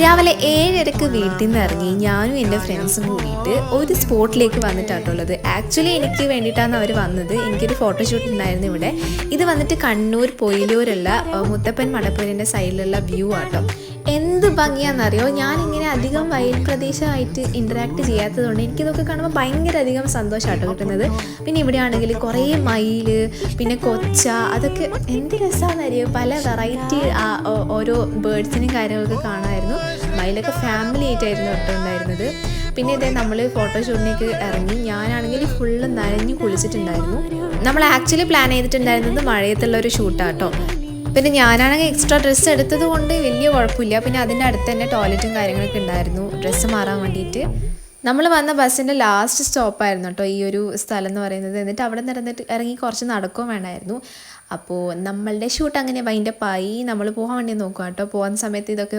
രാവിലെ ഏഴരക്ക് വീട്ടിൽ നിന്ന് ഇറങ്ങി ഞാനും എന്റെ ഫ്രണ്ട്സും കൂടിയിട്ട് ഒരു സ്പോട്ടിലേക്ക് വന്നിട്ടാട്ടുള്ളത് ആക്ച്വലി എനിക്ക് വേണ്ടിയിട്ടാണ് അവർ വന്നത്. എനിക്കൊരു ഫോട്ടോഷൂട്ട് ഉണ്ടായിരുന്നു ഇവിടെ. ഇത് വന്നിട്ട് കണ്ണൂർ പൊയിലൂരുള്ള മുത്തപ്പൻ മടപ്പൂരിന്റെ സൈഡിലുള്ള വ്യൂ ആട്ടോ. എന്ത് ഭംഗിയാണെന്നറിയോ ഞാനിങ്ങനെ അധികം വയൽ പ്രദേശമായിട്ട് ഇന്ററാക്ട് ചെയ്യാത്തതുകൊണ്ട് എനിക്കിതൊക്കെ കാണുമ്പോൾ ഭയങ്കര അധികം സന്തോഷമാട്ടോ കിട്ടുന്നത്. പിന്നെ ഇവിടെ ആണെങ്കിൽ കുറേ മയിൽ പിന്നെ കൊച്ച അതൊക്കെ എന്ത് രസമാണെന്നറിയോ പല വെറൈറ്റി ഓരോ ബേഡ്സിനും കാര്യങ്ങളൊക്കെ കാണാമായിരുന്നു. മയിലൊക്കെ ഫാമിലി ആയിട്ടായിരുന്നു കേട്ടോ ഉണ്ടായിരുന്നത്. പിന്നെ ഇതേ നമ്മൾ ഫോട്ടോഷൂട്ടിലേക്ക് ഇറങ്ങി. ഞാനാണെങ്കിൽ ഫുള്ള് നനഞ്ഞു കുളിച്ചിട്ടുണ്ടായിരുന്നു. നമ്മൾ ആക്ച്വലി പ്ലാൻ ചെയ്തിട്ടുണ്ടായിരുന്നത് മഴയത്തുള്ള ഒരു ഷൂട്ടാട്ടോ പിന്നെ ഞാനാണെങ്കിൽ എക്സ്ട്രാ ഡ്രസ്സ് എടുത്തത് കൊണ്ട് വലിയ കുഴപ്പമില്ല. പിന്നെ അതിന്റെ അടുത്ത് തന്നെ ടോയ്ലറ്റും കാര്യങ്ങളൊക്കെ ഉണ്ടായിരുന്നു. ഡ്രസ്സ് മാറാൻ വേണ്ടിയിട്ട്. നമ്മൾ വന്ന ബസ്സിന്റെ ലാസ്റ്റ് സ്റ്റോപ്പായിരുന്നു കേട്ടോ ഈ ഒരു സ്ഥലം എന്ന് പറയുന്നത്. എന്നിട്ട് അവിടെ നിറന്നിട്ട് ഇറങ്ങി കുറച്ച് നടക്കുകയും വേണമായിരുന്നു. അപ്പോൾ നമ്മളുടെ ഷൂട്ട് അങ്ങനെ വൈന്റെ ആയി. നമ്മൾ പോകാൻ വേണ്ടി നോക്കുക കേട്ടോ. പോകുന്ന സമയത്ത് ഇതൊക്കെ